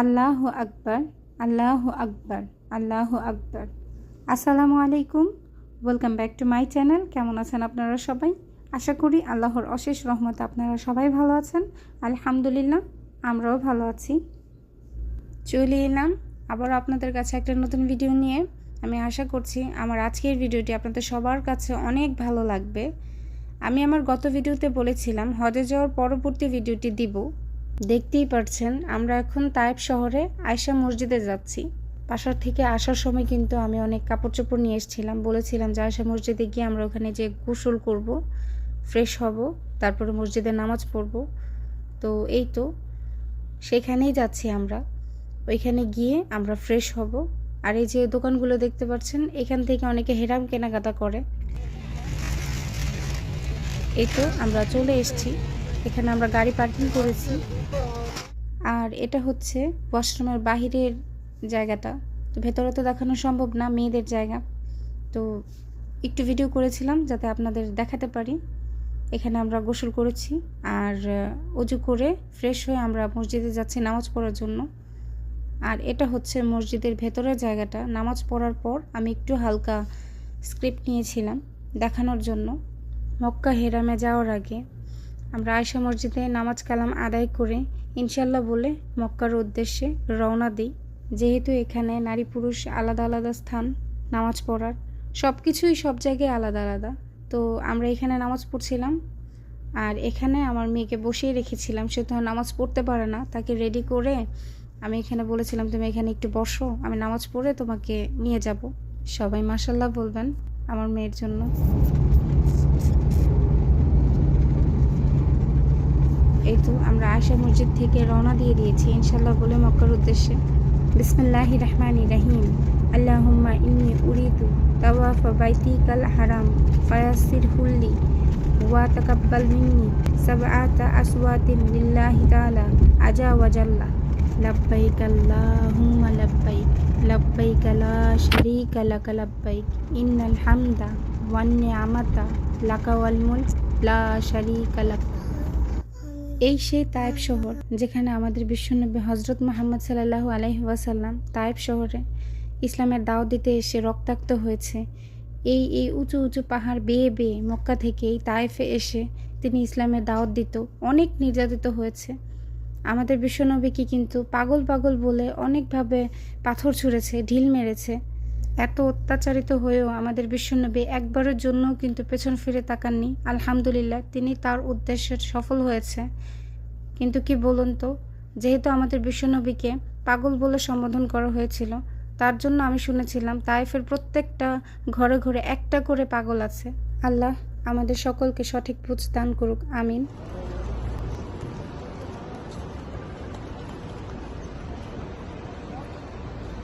আল্লাহ আকবর আল্লাহ আকবর আল্লাহ আকবর আসসালামু আলাইকুম welcome back to my channel কেমন আছেন আপনারা সবাই? আশা করি আল্লাহর অশেষ রহমতে আপনারা সবাই ভালো আছেন। আলহামদুলিল্লাহ আমরাও ভালো আছি। চলে এলাম আবার আপনাদের কাছে একটা নতুন ভিডিও নিয়ে আমি আশা করছি আমার আজকের ভিডিওটি আপনাদের সবার কাছে অনেক ভালো লাগবে। আমি আমার গত ভিডিওতে বলেছিলাম, হজে যাওয়ার পরবর্তী ভিডিওটি দিব। দেখতেই পারছেন, আমরা এখন তায়েব শহরে আয়সা মসজিদে যাচ্ছি। বাসার থেকে আসার সময় কিন্তু আমি অনেক কাপড় চোপড় নিয়ে এসেছিলাম। বলেছিলাম যে আয়সা মসজিদে গিয়ে আমরা ওখানে যে গোসল করব ফ্রেশ হব, তারপরে মসজিদে নামাজ পড়ব। তো এই তো, সেখানেই যাচ্ছি আমরা। ওইখানে গিয়ে আমরা ফ্রেশ হব। আর এই যে দোকানগুলো দেখতে পাচ্ছেন, এখান থেকে অনেকে হেরাম কেনাকাটা করে। এই তো আমরা চলে এসেছি। এখানে আমরা গাড়ি পার্কিং করেছি। আর এটা হচ্ছে ওয়াশরুমের বাহিরের জায়গাটা। তো ভেতরে তো দেখানো সম্ভব না, মেয়েদের জায়গা। তো একটু ভিডিও করেছিলাম যাতে আপনাদের দেখাতে পারি। এখানে আমরা গোসল করেছি। আর অজু করে ফ্রেশ হয়ে আমরা মসজিদে যাচ্ছি নামাজ পড়ার জন্য। আর এটা হচ্ছে মসজিদের ভেতরের জায়গাটা। নামাজ পড়ার পর আমি একটু হালকা স্ক্রিপ্ট নিয়েছিলাম দেখানোর জন্য। মক্কা হেরামে যাওয়ার আগে আমরা আয়সা মসজিদে নামাজ কালাম আদায় করে ইনশাল্লাহ বলে মক্কার উদ্দেশ্যে রওনা দিই। যেহেতু এখানে নারী পুরুষ আলাদা আলাদা স্থান, নামাজ পড়ার সব কিছুই সব জায়গায় আলাদা আলাদা। তো আমরা এখানে নামাজ পড়ছিলাম আর এখানে আমার মেয়েকে বসিয়ে রেখেছিলাম। সে তো নামাজ পড়তে পারে না। তাকে রেডি করে আমি এখানে বলেছিলাম, তুমি এখানে একটু বসো, আমি নামাজ পড়ে তোমাকে নিয়ে যাব। সবাই মাসাল্লাহ বলবেন আমার মেয়ের জন্য। এই তো আমরা আয়সা মসজিদ থেকে রওনা দিয়ে দিয়েছি ইনশাল্লাহ বলে মক্কার উদ্দেশ্যে। বিসমিল্লাহি রহমানি রহিম। আল্লাহুম্মা ইন্নি উরিদু তাওয়াফা বাইতিকাল হারাম ফায়াসির হুল্লি, ওয়া তাকাব্বাল মিন্নি, সাবআতা আসওয়াতিন লিল্লাহি তাআলা, আজা ওয়াজাল্লা লাব্বাইক আল্লাহুম্মা লাব্বাইক লাব্বাইক লা শারীকা লাক লাব্বাইক ইন্নাল হামদা ওয়ান নি'মাতা লাকা ওয়াল মুলক লা শারীকা লাক এই সেই তায়েব শহর যেখানে আমাদের বিশ্বনবী হজরত মোহাম্মদ সাল্লাহু আলাইহি ওয়াসাল্লাম তায়েব শহরে ইসলামের দাওয়াত দিতে এসে রক্তাক্ত হয়েছে। এই এই উঁচু উঁচু পাহাড় বেয়ে বেয়ে মক্কা থেকে এই তায়েফে এসে তিনি ইসলামের দাওয়াত দিত অনেক নির্যাতিত হয়েছে। আমাদের বিশ্বনবীকে কিন্তু পাগল পাগল বলে অনেকভাবে পাথর ছুঁড়েছে, ঢিল মেরেছে। এত অত্যাচারিত হয়েও আমাদের বিশ্বনবী একবারের জন্য কিন্তু পেছন ফিরে তাকাননি। আলহামদুলিল্লাহ, তিনি তার উদ্দেশ্যে সফল হয়েছে। কিন্তু কি বলুন তো, যেহেতু আমাদের বিশ্বনবীকে পাগল বলে সম্বোধন করা হয়েছিল, তার জন্য আমি শুনেছিলাম তাইফের প্রত্যেকটা ঘরে ঘরে একটা করে পাগল আছে। আল্লাহ আমাদের সকলকে সঠিক বুঝ দান করুক, আমিন।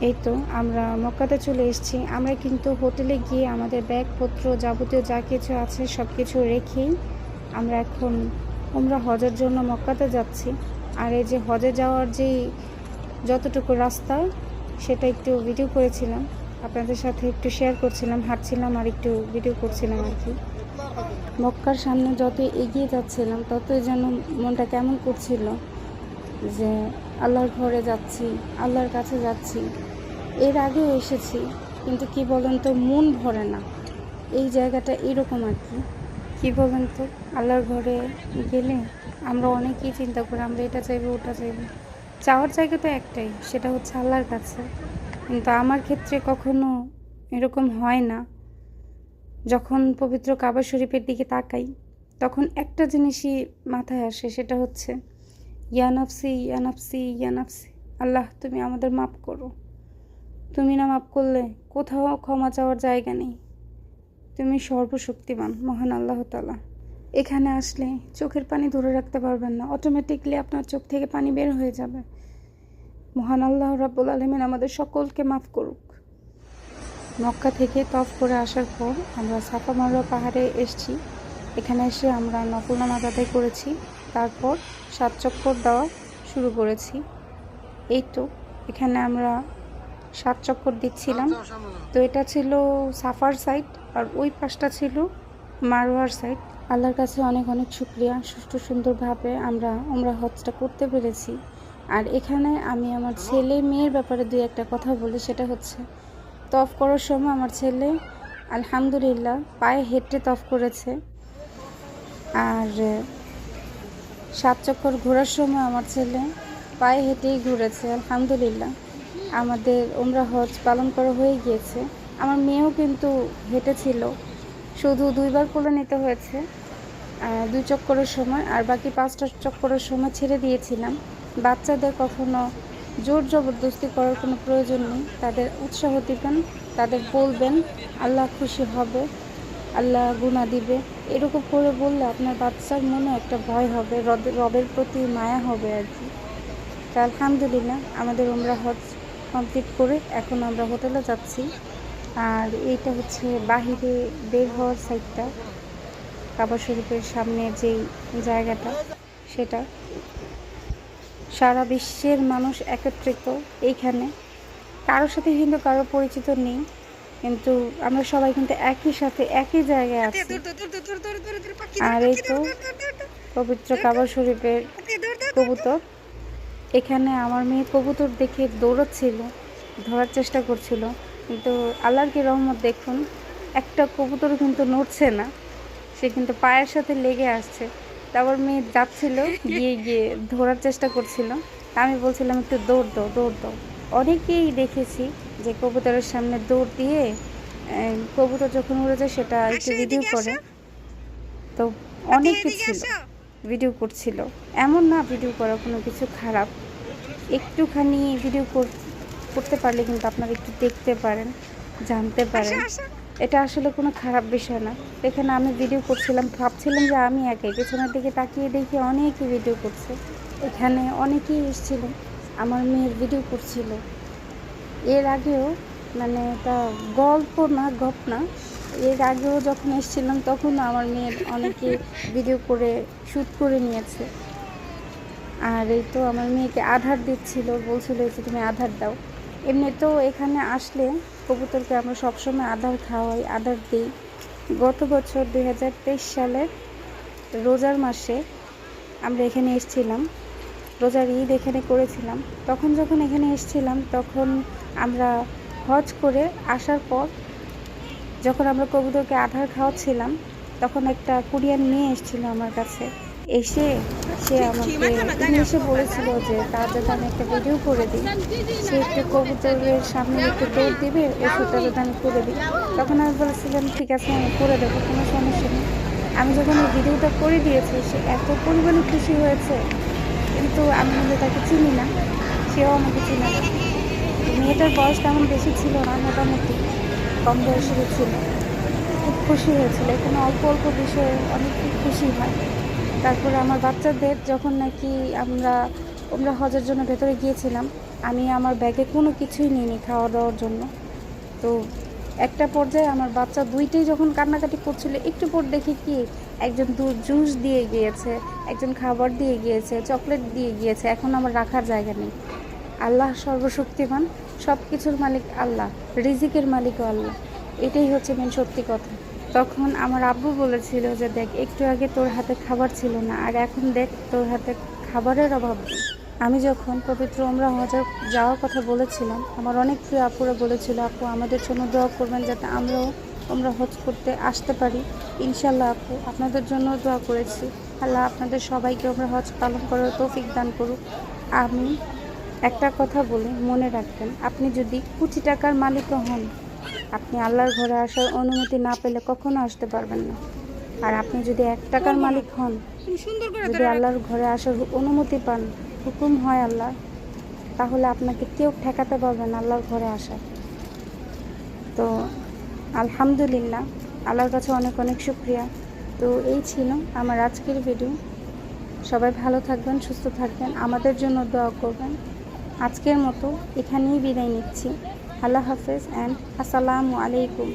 এই তো, আমরা মক্কাতে চলে এসেছি। আমরা কিন্তু হোটেলে গিয়ে আমাদের ব্যাগপত্র যাবতীয় যা কিছু আছে সব কিছু রেখেই আমরা এখন আমরা হজের জন্য মক্কাতে যাচ্ছি। আর এই যে হজে যাওয়ার যে যতটুকু রাস্তা, সেটা একটু ভিডিও করেছিলাম। আপনাদের সাথে একটু শেয়ার করছিলাম, হাঁটছিলাম আর একটু ভিডিও করছিলাম আর কি। মক্কার সামনে যত এগিয়ে যাচ্ছিলাম, ততই যেন মনটা কেমন করছিল যে আল্লাহর ঘরে যাচ্ছি, আল্লাহর কাছে যাচ্ছি। এর আগেও এসেছি, কিন্তু কি বলেন তো, মন ভরে না। এই জায়গাটা এরকম আর কি। কী বলেন তো, আল্লাহর ঘরে গেলে আমরা অনেকেই চিন্তা করি, আমরা এটা চাইব, ওটা চাইব। চাওয়ার জায়গা তো একটাই, সেটা হচ্ছে আল্লাহর কাছে। কিন্তু আমার ক্ষেত্রে কখনো এরকম হয় না। যখন পবিত্র কাবা শরীফের দিকে তাকাই, তখন একটা জিনিসই মাথায় আসে, সেটা হচ্ছে ইয়ানাফসি ইয়ানাফসি ইয়ানাফসি আল্লাহ, তুমি আমাদের মাফ করো। তুমি না মাফ করলে কোথাও ক্ষমা চাওয়ার জায়গা নেই। তুমি সর্বশক্তিমান, মহান আল্লাহ তালা এখানে আসলে চোখের পানি ধরে রাখতে পারবেন না। অটোমেটিকলি আপনার চোখ থেকে পানি বের হয়ে যাবে। মহান আল্লাহ রাব্বুল আলমিন আমাদের সকলকে মাফ করুক। মক্কা থেকে তফ করে আসার পর আমরা সাফা পাহাড়ে এসেছি। এখানে এসে আমরা নকল নামাজ আদায় করেছি। তারপর সাত চক্কর দেওয়া শুরু করেছি। এই তো এখানে আমরা সাত চক্কর দিচ্ছিলাম। তো এটা ছিল সাফার সাইড আর ওই পাশটা ছিল মারোয়ার সাইড আল্লাহর কাছে অনেক অনেক শুক্রিয়া। সুষ্ঠু সুন্দরভাবে আমরা আমরা হজটা করতে পেরেছি। আর এখানে আমি আমার ছেলে মেয়ের ব্যাপারে দুই একটা কথা বলি সেটা হচ্ছে তফ করার সময় আমার ছেলে আলহামদুলিল্লাহ পায়ে হেঁটে তফ করেছে। আর সাত চক্কর ঘোরার সময় আমার ছেলে পায়ে হেঁটেই ঘুরেছে, আলহামদুলিল্লাহ। আমাদের ওমরা হজ পালন করা হয়ে গিয়েছে। আমার মেয়েও কিন্তু হেঁটেছিল, শুধু দুইবার কোলে নিতে হয়েছে। দুই চক্করের সময়, আর বাকি পাঁচটা চক্করের সময় ছেড়ে দিয়েছিলাম। বাচ্চাদের কখনো জোর জবরদস্তি করার কোনো প্রয়োজন নেই। তাদের উৎসাহ দিবেন, তাদের বলবেন, আল্লাহ খুশি হবে। আল্লাহ গুণা দিবে। এরকম করে বললে আপনার বাচ্চার মনে একটা ভয় হবে, রব- রবের প্রতি মায়া হবে আর কি। তো আলহামদুলিল্লাহ, আমাদের আমরা হজ কমপ্লিট করে এখন আমরা হোটেলে যাচ্ছি। আর এইটা হচ্ছে বাহিরে বের হওয়ার সাইডটা কাবা শরীফের সামনে যেই জায়গাটা, সেটা। সারা বিশ্বের মানুষ একত্রিত এইখানে। কারোর সাথে কিন্তু কারও পরিচিত নেই। কিন্তু আমরা সবাই কিন্তু একই সাথে একই জায়গায় আছি আর এই তো পবিত্র কাবা শরীফের কবুতর এখানে আমার মেয়ে কবুতর দেখে দৌড়াচ্ছিল ধরার চেষ্টা করছিল কিন্তু আল্লাহর কি রহমত দেখুন একটা কবুতর কিন্তু নড়ছে না সে কিন্তু পায়ের সাথে লেগে আসছে তারপর মেয়ে যাচ্ছিল গিয়ে গিয়ে ধরার চেষ্টা করছিল আমি বলছিলাম একটু দৌড় দাও দৌড় দাও অনেকেই দেখেছি যে কবুতরের সামনে দৌড় দিয়ে কবুতর যখন উড়ে যায় সেটা একটু ভিডিও করে। তো অনেকে ছিল ভিডিও করছিল। এমন না ভিডিও করা কোনো কিছু খারাপ। একটুখানি ভিডিও কর- করতে পারলে কিন্তু আপনারা একটু দেখতে পারেন জানতে পারেন। এটা আসলে কোনো খারাপ বিষয় না। এখানে আমি ভিডিও করছিলাম ভাবছিলাম যে আমি একাই পেছনের দিকে তাকিয়ে দেখি অনেকে ভিডিও করছে। এখানে অনেকেই এসেছিল আমার মেয়ের ভিডিও করছিল। এর আগেও মানে এটা গল্প না, গপ না। এর আগেও যখন এসেছিলাম তখন আমার মেয়ের অনেকে ভিডিও করে শ্যুট করে নিয়েছে। আর এই তো আমার মেয়েকে আধার দিচ্ছিল, বলছিল যে তুমি আধার দাও। এমনিতেও এখানে আসলে কবুতরকে আমরা সবসময় আধার খাওয়াই, আধার দিই। গত বছর দুই হাজার তেইশ সালের রোজার মাসে আমরা এখানে এসেছিলাম। রোজার ঈদ এখানে করেছিলাম। তখন যখন এখানে এসেছিলাম, তখন আমরা হজ করে আসার পর যখন আমরা কবুতরকে আধার খাওয়াচ্ছিলাম, তখন একটা কোরিয়ান মেয়ে এসেছিল আমার কাছে। এসে সে আমাকে ইংলিশে বলেছিল যে, তার যাতে আমি একটা ভিডিও করে দিই। সে একটু কবুতরের সামনে একটু দৌড় দিবে, ওষুধটা যাতে আমি করে দিই। তখন আমি বলেছিলাম, ঠিক আছে, আমি করে দেবো, কোনো সমস্যা নেই। আমি যখন এই ভিডিওটা করে দিয়েছি, সে এত পরিমাণে খুশি হয়েছে। কিন্তু আমি কিন্তু তাকে চিনি না, সেও আমাকে চিনে না। মেয়েটার বয়স তেমন বেশি ছিল না, মোটামুটি কম বয়সেরই ছিল। খুব খুশি হয়েছিল। এখানে অল্প অল্প বিষয়ে অনেক খুশি হয়। তারপরে আমার বাচ্চাদের যখন নাকি আমরা আমরা হজের জন্য ভেতরে গিয়েছিলাম, আমি আমার ব্যাগে কোনো কিছুই নিইনি খাওয়া দাওয়ার জন্য। তো একটা পর্যায়ে আমার বাচ্চা দুইটাই যখন কান্নাকাটি করছিল, একটু পর দেখি কি, একজন দুধ জুস দিয়ে গিয়েছে, একজন খাবার দিয়ে গিয়েছে, চকলেট দিয়ে গিয়েছে, এখন আমার রাখার জায়গা নেই। আল্লাহ সর্বশক্তিমান সব কিছুর মালিক আল্লাহ, রিজিকের মালিকও আল্লাহ। এটাই হচ্ছে মেন সত্যি কথা। তখন আমার আব্বু বলেছিল যে, দেখ, একটু আগে তোর হাতে খাবার ছিল না, আর এখন দেখ, তোর হাতে খাবারের অভাব নেই। আমি যখন পবিত্র ওমরা হজের যাওয়ার কথা বলেছিলাম আমার অনেক প্রিয় আপুরা বলেছিল আপু আমাদের জন্য দোয়া করবেন যাতে আমরাও আমরা হজ করতে আসতে পারি। ইনশাল্লাহ আপু আপনাদের জন্য দোয়া করেছি। আল্লাহ আপনাদের সবাইকে আমরা হজ পালন করার তৌফিক দান করুক। আমি একটা কথা বলে মনে রাখবেন আপনি যদি কোটি টাকার মালিকও হন আপনি আল্লাহর ঘরে আসার অনুমতি না পেলে কখনো আসতে পারবেন না। আর আপনি যদি এক টাকার মালিক হন যদি আল্লাহর ঘরে আসার অনুমতি পান হুকুম হয় আল্লাহ তাহলে আপনাকে কেউ ঠেকাতে পারবে না আল্লাহর ঘরে আসার তো আলহামদুলিল্লাহ, আল্লাহর কাছে অনেক অনেক শুক্রিয়া। তো এই ছিল আমার আজকের ভিডিও সবাই ভালো থাকবেন, সুস্থ থাকবেন, আমাদের জন্য দোয়া করবেন। আজকের মতো এখানেই বিদায় নিচ্ছি। আল্লাহ হাফেজ অ্যান্ড আসসালামু আলাইকুম।